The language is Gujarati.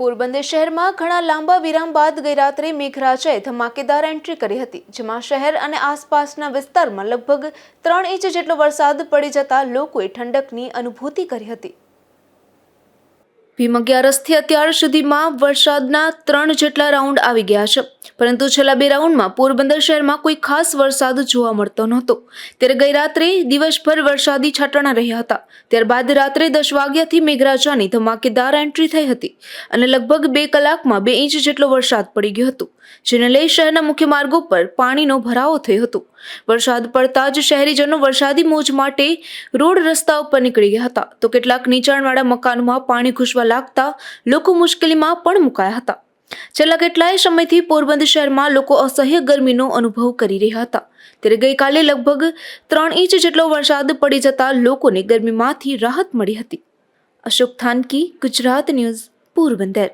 પોરબંદર શહેરમાં ઘણા લાંબા વિરામ બાદ ગઈરાત્રે મેઘરાજાએ ધમાકેદાર એન્ટ્રી કરી હતી, જેમાં શહેર અને આસપાસના વિસ્તારમાં લગભગ ત્રણ ઇંચ જેટલો વરસાદ પડી જતા લોકોએ ઠંડકની અનુભૂતિ કરી હતી. ભીમ અગિયારસથી અત્યાર સુધીમાં વરસાદના ત્રણ જેટલા રાઉન્ડ આવી ગયા છે. પરંતુ છેલ્લા બે રાઉન્ડમાં પોરબંદર શહેરમાં કોઈ ખાસ વરસાદ જોવા મળતો નહોતો. ત્યારે ગઈ રાત્રે દિવસભર વરસાદી છાંટણા રહ્યા હતા. ત્યારબાદ રાત્રે દસ વાગ્યાથી મેઘરાજાની ધમાકેદાર એન્ટ્રી થઈ હતી અને લગભગ બે કલાકમાં બે ઇંચ જેટલો વરસાદ પડી ગયો હતો, જેને લઈ શહેરના મુખ્ય માર્ગો પર પાણીનો ભરાવો થયો હતો. વરસાદ પડતા જ શહેરીજનો વરસાદી મોજ માટે રોડ રસ્તા ઉપર નીકળી ગયા હતા. તો કેટલાક નીચાણવાળા મકાનોમાં પાણી ઘૂસવા લાગતા લોકો મુશ્કેલીમાં પણ મુકાયા હતા. છેલ્લા કેટલાય સમયથી પોરબંદર શહેરમાં લોકો અસહ્ય ગરમીનો અનુભવ કરી રહ્યા હતા. ત્યારે ગઈકાલે લગભગ ત્રણ ઇંચ જેટલો વરસાદ પડી જતા લોકોને ગરમીમાંથી રાહત મળી હતી. અશોક થાનકી, ગુજરાત ન્યૂઝ, પોરબંદર.